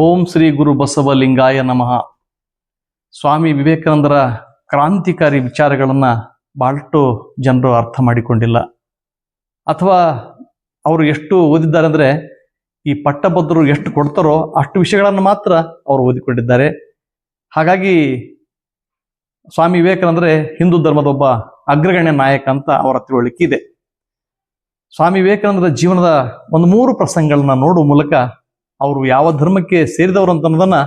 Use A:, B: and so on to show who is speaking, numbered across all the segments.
A: ಓಂ ಶ್ರೀ ಗುರು ಬಸವಲಿಂಗಾಯ ನಮಃ. ಸ್ವಾಮಿ ವಿವೇಕಾನಂದರ ಕ್ರಾಂತಿಕಾರಿ ವಿಚಾರಗಳನ್ನು ಬಹಳಷ್ಟು ಜನರು ಅರ್ಥ ಮಾಡಿಕೊಂಡಿಲ್ಲ. ಅಥವಾ ಅವರು ಎಷ್ಟು ಓದಿದ್ದಾರೆ ಅಂದರೆ ಈ ಪಟ್ಟಭದ್ರರು ಎಷ್ಟು ಕೊಡ್ತಾರೋ ಅಷ್ಟು ವಿಷಯಗಳನ್ನು ಮಾತ್ರ ಅವರು ಓದಿಕೊಂಡಿದ್ದಾರೆ. ಹಾಗಾಗಿ ಸ್ವಾಮಿ ವಿವೇಕಾನಂದರೆ ಹಿಂದೂ ಧರ್ಮದ ಒಬ್ಬ ಅಗ್ರಗಣ್ಯ ನಾಯಕ ಅಂತ ಅವರ ತಿಳುವಳಿಕೆ ಇದೆ. ಸ್ವಾಮಿ ವಿವೇಕಾನಂದರ ಜೀವನದ ಒಂದು ಮೂರು ಪ್ರಸಂಗಗಳನ್ನ ನೋಡುವ ಮೂಲಕ ಅವರು ಯಾವ ಧರ್ಮಕ್ಕೆ ಸೇರಿದವರು ಅಂತ ಅನ್ನೋದನ್ನ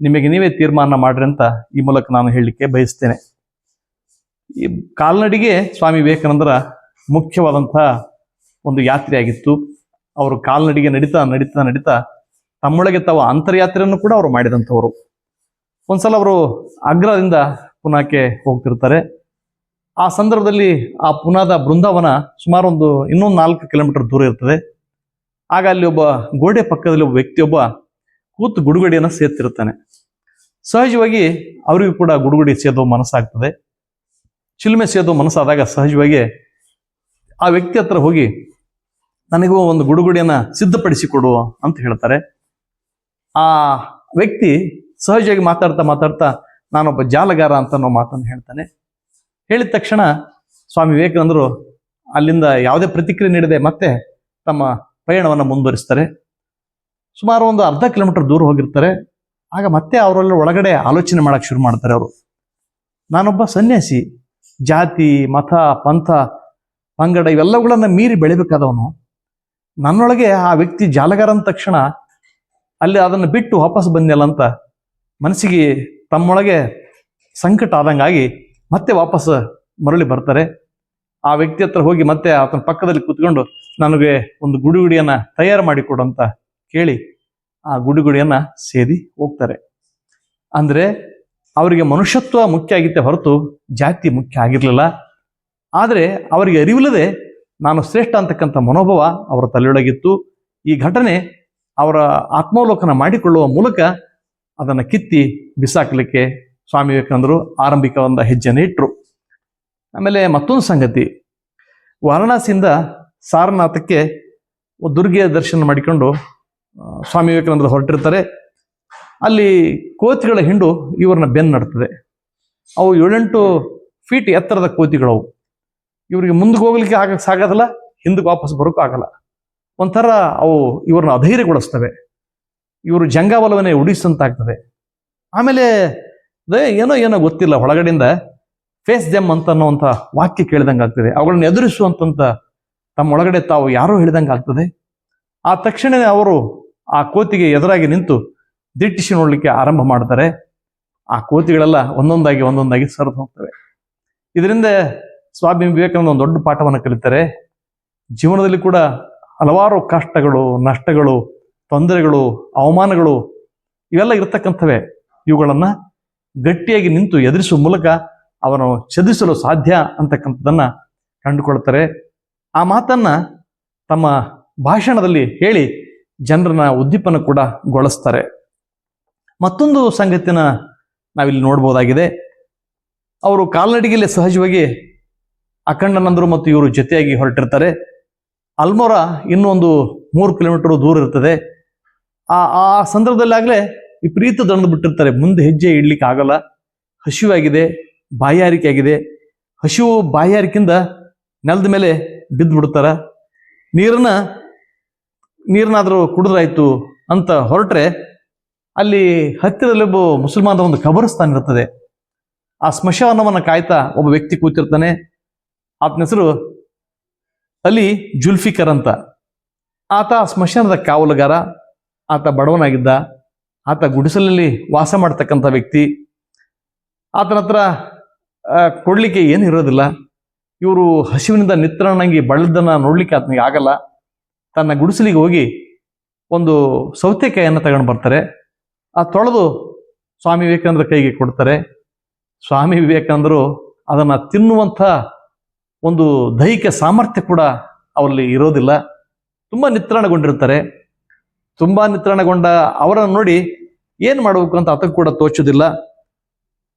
A: ನಿಮಗೆ ನೀವೇ ತೀರ್ಮಾನ ಮಾಡ್ರಿ ಅಂತ ಈ ಮೂಲಕ ನಾನು ಹೇಳಲಿಕ್ಕೆ ಬಯಸ್ತೇನೆ. ಈ ಕಾಲ್ನಡಿಗೆ ಸ್ವಾಮಿ ವಿವೇಕಾನಂದರ ಮುಖ್ಯವಾದಂತಹ ಒಂದು ಯಾತ್ರೆಯಾಗಿತ್ತು. ಅವರು ಕಾಲ್ನಡಿಗೆ ನಡೀತಾ ನಡೀತಾ ನಡೀತಾ ತಮ್ಮೊಳಗೆ ತಾವು ಅಂತರ್ಯಾತ್ರೆಯನ್ನು ಕೂಡ ಅವರು ಮಾಡಿದಂಥವರು. ಒಂದ್ಸಲ ಅವರು ಆಗ್ರಾದಿಂದ ಪುನಾಕ್ಕೆ ಹೋಗ್ತಿರ್ತಾರೆ. ಆ ಸಂದರ್ಭದಲ್ಲಿ ಆ ಪುನಾದ ಬೃಂದಾವನ ಸುಮಾರು ಒಂದು ಇನ್ನೊಂದು ನಾಲ್ಕು ಕಿಲೋಮೀಟರ್ ದೂರ ಇರ್ತದೆ. ಆಗ ಅಲ್ಲಿ ಒಬ್ಬ ಗೋಡೆ ಪಕ್ಕದಲ್ಲಿ ಒಬ್ಬ ವ್ಯಕ್ತಿಯೊಬ್ಬ ಕೂತು ಗುಡುಗಡಿಯನ್ನು ಸೇರ್ತಿರ್ತಾನೆ. ಸಹಜವಾಗಿ ಅವರಿಗೂ ಕೂಡ ಗುಡುಗುಡಿ ಸೇದೋ ಮನಸ್ಸಾಗ್ತದೆ. ಚಿಲುಮೆ ಸೇದೋ ಮನಸ್ಸಾದಾಗ ಸಹಜವಾಗಿ ಆ ವ್ಯಕ್ತಿ ಹತ್ರ ಹೋಗಿ ನನಗೂ ಒಂದು ಗುಡುಗುಡಿಯನ್ನು ಸಿದ್ಧಪಡಿಸಿಕೊಡು ಅಂತ ಹೇಳ್ತಾರೆ. ಆ ವ್ಯಕ್ತಿ ಸಹಜವಾಗಿ ಮಾತಾಡ್ತಾ ಮಾತಾಡ್ತಾ ನಾನೊಬ್ಬ ಜಾಲಗಾರ ಅಂತ ಅನ್ನೋ ಮಾತನ್ನು ಹೇಳ್ತಾನೆ. ಹೇಳಿದ ತಕ್ಷಣ ಸ್ವಾಮಿ ವಿವೇಕಾನಂದರು ಅಲ್ಲಿಂದ ಯಾವುದೇ ಪ್ರತಿಕ್ರಿಯೆ ನೀಡದೆ ಮತ್ತೆ ತಮ್ಮ ಪಯಣವನ್ನು ಮುಂದುವರಿಸ್ತಾರೆ. ಸುಮಾರು ಒಂದು ಅರ್ಧ ಕಿಲೋಮೀಟರ್ ದೂರ ಹೋಗಿರ್ತಾರೆ. ಆಗ ಮತ್ತೆ ಅವರಲ್ಲಿ ಒಳಗಡೆ ಆಲೋಚನೆ ಮಾಡೋಕ್ಕೆ ಶುರು ಮಾಡ್ತಾರೆ ಅವರು. ನಾನೊಬ್ಬ ಸನ್ಯಾಸಿ, ಜಾತಿ, ಮತ, ಪಂಥ, ಪಂಗಡ ಇವೆಲ್ಲವುಗಳನ್ನ ಮೀರಿ ಬೆಳಿಬೇಕಾದವನು. ನನ್ನೊಳಗೆ ಆ ವ್ಯಕ್ತಿ ಜಾಲಗಾರ ತಕ್ಷಣ ಅಲ್ಲಿ ಅದನ್ನು ಬಿಟ್ಟು ವಾಪಸ್ ಬಂದಿಲ್ಲ ಅಂತ ಮನಸ್ಸಿಗೆ ತಮ್ಮೊಳಗೆ ಸಂಕಟ ಆದಂಗಾಗಿ ಮತ್ತೆ ವಾಪಸ್ ಮರಳಿ ಬರ್ತಾರೆ. ಆ ವ್ಯಕ್ತಿ ಹತ್ರ ಹೋಗಿ ಮತ್ತೆ ಆತನ ಪಕ್ಕದಲ್ಲಿ ಕೂತ್ಕೊಂಡು ನನಗೆ ಒಂದು ಗುಡಿಗುಡಿಯನ್ನ ತಯಾರು ಅಂತ ಕೇಳಿ ಆ ಗುಡಿಗುಡಿಯನ್ನ ಸೇದಿ ಹೋಗ್ತಾರೆ. ಅಂದ್ರೆ ಅವರಿಗೆ ಮನುಷ್ಯತ್ವ ಮುಖ್ಯ ಆಗಿತ್ತೆ ಹೊರತು ಜಾತಿ ಮುಖ್ಯ ಆಗಿರಲಿಲ್ಲ. ಆದರೆ ಅವರಿಗೆ ಅರಿವಿಲ್ಲದೆ ನಾನು ಶ್ರೇಷ್ಠ ಅಂತಕ್ಕಂಥ ಮನೋಭಾವ ಅವರ ತಲೆಯೊಳಗಿತ್ತು. ಈ ಘಟನೆ ಅವರ ಆತ್ಮಾವಲೋಕನ ಮಾಡಿಕೊಳ್ಳುವ ಮೂಲಕ ಅದನ್ನು ಕಿತ್ತಿ ಬಿಸಾಕಲಿಕ್ಕೆ ಸ್ವಾಮಿ ವಿವೇಕಾನಂದರು ಆರಂಭಿಕವಾದ ಒಂದು ಹೆಜ್ಜೆನ ಇಟ್ಟರು ಆಮೇಲೆ ಮತ್ತೊಂದು ಸಂಗತಿ, ವಾರಣಾಸಿಯಿಂದ ಸಾರನಾಥಕ್ಕೆ ದುರ್ಗೆಯ ದರ್ಶನ ಮಾಡಿಕೊಂಡು ಸ್ವಾಮಿ ವಿವೇಕಾನಂದರು ಹೊರಟಿರ್ತಾರೆ. ಅಲ್ಲಿ ಕೋತಿಗಳ ಹಿಂಡು ಇವ್ರನ್ನ ಬೆನ್ನು ನಡ್ತದೆ. ಅವು ಏಳೆಂಟು ಫೀಟ್ ಎತ್ತರದ ಕೋತಿಗಳವು. ಇವರಿಗೆ ಮುಂದಕ್ಕೆ ಹೋಗ್ಲಿಕ್ಕೆ ಆಗ, ಸಾಗೋದಿಲ್ಲ, ಹಿಂದಕ್ಕೆ ವಾಪಸ್ ಬರೋಕ್ಕೂ ಆಗಲ್ಲ. ಒಂಥರ ಅವು ಇವ್ರನ್ನ ಅಧೈರ್ಯಗೊಳಿಸ್ತವೆ. ಇವರು ಜಂಗಾಬಲವನ್ನೇ ಉಡಿಸಂತಾಗ್ತದೆ ಆಮೇಲೆ ಅದೇ ಏನೋ ಏನೋ ಗೊತ್ತಿಲ್ಲ, ಒಳಗಡೆಯಿಂದ ಫೇಸ್ ಜಮ್ ಅಂತ ಅನ್ನೋ ವಾಕ್ಯ ಕೇಳಿದಂಗೆ ಆಗ್ತದೆ ಅವುಗಳನ್ನ ಎದುರಿಸುವಂತ ತಮ್ಮ ಒಳಗಡೆ ತಾವು ಯಾರೋ ಹೇಳಿದಂಗೆ ಆಗ್ತದೆ. ಆ ತಕ್ಷಣವೇ ಅವರು ಆ ಕೋತಿಗೆ ಎದುರಾಗಿ ನಿಂತು ದಿಟ್ಟಿಸಿ ನೋಡಲಿಕ್ಕೆ ಆರಂಭ ಮಾಡ್ತಾರೆ. ಆ ಕೋತಿಗಳೆಲ್ಲ ಒಂದೊಂದಾಗಿ ಒಂದೊಂದಾಗಿ ಸರಿದು ಹೋಗ್ತವೆ. ಇದರಿಂದ ಸ್ವಾಮಿ ವಿವೇಕಾನಂದ ಒಂದು ದೊಡ್ಡ ಪಾಠವನ್ನು ಕಲಿತಾರೆ. ಜೀವನದಲ್ಲಿ ಕೂಡ ಹಲವಾರು ಕಷ್ಟಗಳು, ನಷ್ಟಗಳು, ತೊಂದರೆಗಳು, ಅವಮಾನಗಳು ಇವೆಲ್ಲ ಇರತಕ್ಕಂಥವೇ. ಇವುಗಳನ್ನ ಗಟ್ಟಿಯಾಗಿ ನಿಂತು ಎದುರಿಸುವ ಮೂಲಕ ಅವನು ಛದಿಸಲು ಸಾಧ್ಯ ಅಂತಕ್ಕಂಥದ್ದನ್ನ ಕಂಡುಕೊಳ್ತಾರೆ. ಆ ಮಾತನ್ನ ತಮ್ಮ ಭಾಷಣದಲ್ಲಿ ಹೇಳಿ ಜನರನ್ನ ಉದ್ದೀಪನ ಕೂಡ ಗೊಳಿಸ್ತಾರೆ. ಮತ್ತೊಂದು ಸಂಗತಿನ ನಾವಿಲ್ಲಿ ನೋಡ್ಬೋದಾಗಿದೆ. ಅವರು ಕಾಲ್ನಡಿಗೆಯಲ್ಲಿ ಸಹಜವಾಗಿ ಅಖಂಡನಂದರು ಮತ್ತು ಇವರು ಜೊತೆಯಾಗಿ ಹೊರಟಿರ್ತಾರೆ. ಅಲ್ಮೋರ ಇನ್ನೊಂದು ಮೂರು ಕಿಲೋಮೀಟರ್ ದೂರ ಇರ್ತದೆ. ಆ ಆ ಸಂದರ್ಭದಲ್ಲಾಗಲೇ ವಿಪರೀತ ದಣದು ಬಿಟ್ಟಿರ್ತಾರೆ. ಮುಂದೆ ಹೆಜ್ಜೆ ಇಡ್ಲಿಕ್ಕೆ ಆಗಲ್ಲ ಹಸಿವಾಗಿದೆ ಬಾಯಾರಿಕೆ ಆಗಿದೆ ಹಸಿವು ಬಾಯಾರಿಕೆಯಿಂದ ನೆಲದ ಮೇಲೆ ಬಿದ್ದು ಬಿಡ್ತಾರ ನೀರನ್ನ, ನೀರನ್ನಾದರೂ ಕುಡಿದ್ರಾಯ್ತು ಅಂತ ಹೊರಟ್ರೆ ಅಲ್ಲಿ ಹತ್ತಿರದಲ್ಲಿ ಒಬ್ಬ ಮುಸಲ್ಮಾನರ ಒಂದು ಕಬರಸ್ಥಾನ ಇರ್ತದೆ. ಆ ಸ್ಮಶಾನವನ್ನು ಕಾಯ್ತಾ ಒಬ್ಬ ವ್ಯಕ್ತಿ ಕೂತಿರ್ತಾನೆ. ಆತನ ಹೆಸರು ಅಲಿ ಜುಲ್ಫಿಕರ್ ಅಂತ. ಆತ ಸ್ಮಶಾನದ ಕಾವಲುಗಾರ, ಆತ ಬಡವನಾಗಿದ್ದ, ಆತ ಗುಡಿಸಲಲ್ಲಿ ವಾಸ ಮಾಡ್ತಕ್ಕಂಥ ವ್ಯಕ್ತಿ. ಆತನ ಹತ್ರ ಕೊಡ್ಲಿಕ್ಕೆ ಏನು ಇರೋದಿಲ್ಲ. ಇವರು ಹಸಿವಿನಿಂದ ನಿತ್ರಣಂಗಿ ಬಳದನ್ನ ನೋಡ್ಲಿಕ್ಕೆ ಆತನಿಗೆ ಆಗಲ್ಲ. ತನ್ನ ಗುಡಿಸಲಿಗೆ ಹೋಗಿ ಒಂದು ಸೌತೆಕಾಯಿಯನ್ನು ತಗೊಂಡು ಬರ್ತಾರೆ. ಆ ತೊಳೆದು ಸ್ವಾಮಿ ವಿವೇಕಾನಂದರ ಕೈಗೆ ಕೊಡ್ತಾರೆ. ಸ್ವಾಮಿ ವಿವೇಕಾನಂದರು ಅದನ್ನ ತಿನ್ನುವಂಥ ಒಂದು ದೈಹಿಕ ಸಾಮರ್ಥ್ಯ ಕೂಡ ಅವರಲ್ಲಿ ಇರೋದಿಲ್ಲ. ತುಂಬ ನಿತ್ರಾಣಗೊಂಡಿರ್ತಾರೆ. ತುಂಬ ನಿತ್ರಾಣಗೊಂಡ ಅವರನ್ನು ನೋಡಿ ಏನು ಮಾಡಬೇಕು ಅಂತ ಆತಕ್ಕೆ ಕೂಡ ತೋಚೋದಿಲ್ಲ.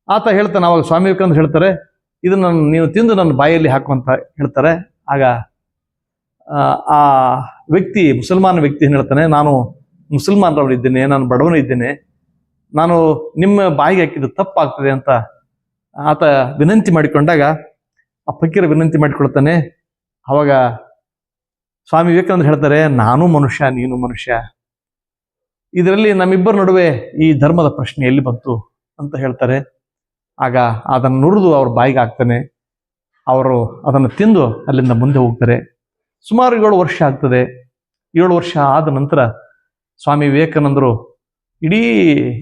A: ಆತ ಹೇಳ್ತಾನೆ, ಅವಾಗ ಸ್ವಾಮಿ ವಿವೇಕಾನಂದ ಹೇಳ್ತಾರೆ ಇದನ್ನ ನೀವು ತಿಂದು ನನ್ನ ಬಾಯಲ್ಲಿ ಹಾಕು ಅಂತ ಹೇಳ್ತಾರೆ. ಆಗ ಆ, ವ್ಯಕ್ತಿ ಮುಸಲ್ಮಾನ ವ್ಯಕ್ತಿ ಏನು ಹೇಳ್ತಾನೆ ನಾನು ಮುಸಲ್ಮಾನರವರು ಇದ್ದೇನೆ ನಾನು ಬಡವನು ಇದ್ದೇನೆ ನಾನು ನಿಮ್ಮ ಬಾಯಿಗೆ ಹಾಕಿದ್ದು ತಪ್ಪಾಗ್ತದೆ ಅಂತ ಆತ ವಿನಂತಿ ಮಾಡಿಕೊಂಡಾಗ ಆ ಫಕೀರ ವಿನಂತಿ ಮಾಡಿಕೊಳ್ತಾನೆ. ಅವಾಗ ಸ್ವಾಮಿ ವಿವೇಕಾನಂದ ಹೇಳ್ತಾರೆ ನಾನು ಮನುಷ್ಯ ನೀನು ಮನುಷ್ಯ. ಇದರಲ್ಲಿ ನಮ್ಮಿಬ್ಬರ ನಡುವೆ ಈ ಧರ್ಮದ ಪ್ರಶ್ನೆ ಎಲ್ಲಿ ಬಂತು ಅಂತ ಹೇಳ್ತಾರೆ. ಆಗ ಅದನ್ನು ನುರಿದು ಅವ್ರ ಬಾಯಿಗೆ ಹಾಕ್ತಾನೆ. ಅವರು ಅದನ್ನು ತಿಂದು ಅಲ್ಲಿಂದ ಮುಂದೆ ಹೋಗ್ತಾರೆ. ಸುಮಾರು ಏಳು ವರ್ಷ ಆಗ್ತದೆ. ಏಳು ವರ್ಷ ಆದ ನಂತರ ಸ್ವಾಮಿ ವಿವೇಕಾನಂದರು ಇಡೀ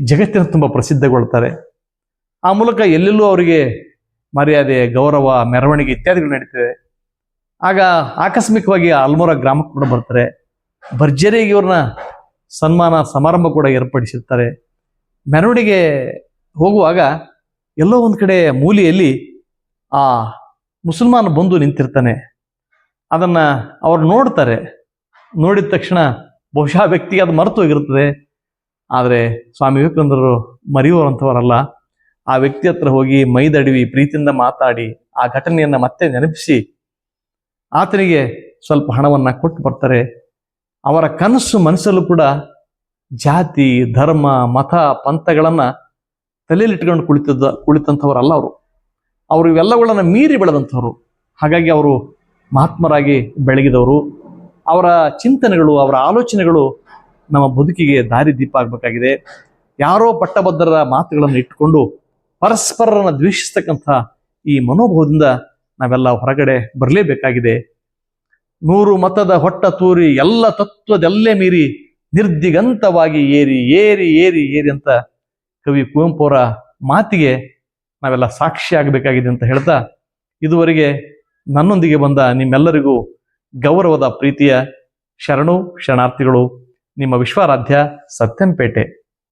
A: ಜಗತ್ತಿನ ತುಂಬ ಪ್ರಸಿದ್ಧಗೊಳ್ತಾರೆ. ಆ ಮೂಲಕ ಎಲ್ಲೆಲ್ಲೂ ಅವರಿಗೆ ಮರ್ಯಾದೆ, ಗೌರವ, ಮೆರವಣಿಗೆ ಇತ್ಯಾದಿಗಳು ನಡೀತದೆ. ಆಗ ಆಕಸ್ಮಿಕವಾಗಿ ಆಲ್ಮೋರ ಗ್ರಾಮಕ್ಕೆ ಕೂಡ ಬರ್ತಾರೆ. ಭರ್ಜರಿಯಾಗಿ ಇವ್ರನ್ನ ಸನ್ಮಾನ ಸಮಾರಂಭ ಕೂಡ ಏರ್ಪಡಿಸಿರ್ತಾರೆ. ಮೆರವಣಿಗೆ ಹೋಗುವಾಗ ಎಲ್ಲೋ ಒಂದು ಕಡೆ ಮೂಲೆಯಲ್ಲಿ ಆ ಮುಸಲ್ಮಾನ ಬಂದು ನಿಂತಿರ್ತಾನೆ. ಅದನ್ನು ಅವರು ನೋಡ್ತಾರೆ. ನೋಡಿದ ತಕ್ಷಣ ಬಹುಶಃ ವ್ಯಕ್ತಿಗೆ ಅದು ಮರೆತು ಹೋಗಿರುತ್ತದೆ. ಆದರೆ ಸ್ವಾಮಿ ವಿವೇಕಾನಂದರು ಮರೆಯುವಂಥವರಲ್ಲ ಆ ವ್ಯಕ್ತಿ ಹತ್ರ ಹೋಗಿ ಮೈದಡಿವಿ, ಪ್ರೀತಿಯಿಂದ ಮಾತಾಡಿ ಆ ಘಟನೆಯನ್ನು ಮತ್ತೆ ನೆನಪಿಸಿ. ಆತನಿಗೆ ಸ್ವಲ್ಪ ಹಣವನ್ನು ಕೊಟ್ಟು ಬರ್ತಾರೆ. ಅವರ ಕನಸು ಮನಸ್ಸಲ್ಲೂ ಕೂಡ ಜಾತಿ, ಧರ್ಮ, ಮತ, ಪಂಥಗಳನ್ನ ತಲೆಯಲ್ಲಿಟ್ಕೊಂಡು ಕುಳಿತಿದ್ದ, ಕುಳಿತಂಥವರಲ್ಲ ಅವರು. ಅವರು ಇವೆಲ್ಲಗಳನ್ನ ಮೀರಿ ಬೆಳೆದಂಥವ್ರು. ಹಾಗಾಗಿ ಅವರು ಮಹಾತ್ಮರಾಗಿ ಬೆಳಗಿದವರು. ಅವರ ಚಿಂತನೆಗಳು, ಅವರ ಆಲೋಚನೆಗಳು ನಮ್ಮ ಬದುಕಿಗೆ ದಾರಿ ದೀಪ ಆಗಬೇಕಾಗಿದೆ ಯಾರೋ ಪಟ್ಟಭದ್ರರ ಮಾತುಗಳನ್ನು ಇಟ್ಟುಕೊಂಡು ಪರಸ್ಪರರನ್ನು ದ್ವೇಷಿಸ್ತಕ್ಕಂಥ ಈ ಮನೋಭಾವದಿಂದ ನಾವೆಲ್ಲ ಹೊರಗಡೆ ಬರಲೇಬೇಕಾಗಿದೆ. ನೂರು ಮತದ ಹೊಟ್ಟ ತೂರಿ ಎಲ್ಲ ತತ್ವದೆಲ್ಲೇ ಮೀರಿ ನಿರ್ದಿಗಂತವಾಗಿ ಏರಿ ಏರಿ ಏರಿ ಏರಿ ಅಂತ ಕವಿ ಕುವೆಂಪು ಅವರ ಮಾತಿಗೆ ನಾವೆಲ್ಲ ಸಾಕ್ಷಿ ಆಗಬೇಕಾಗಿದೆ ಅಂತ ಹೇಳ್ತಾ ಇದುವರೆಗೆ ನನ್ನೊಂದಿಗೆ ಬಂದ ನಿಮ್ಮೆಲ್ಲರಿಗೂ ಗೌರವದ ಪ್ರೀತಿಯ ಶರಣು, ಶರಣಾರ್ಥಿಗಳು, ನಿಮ್ಮ ವಿಶ್ವಾರಾಧ್ಯ ಸತ್ಯಂಪೇಟೆ.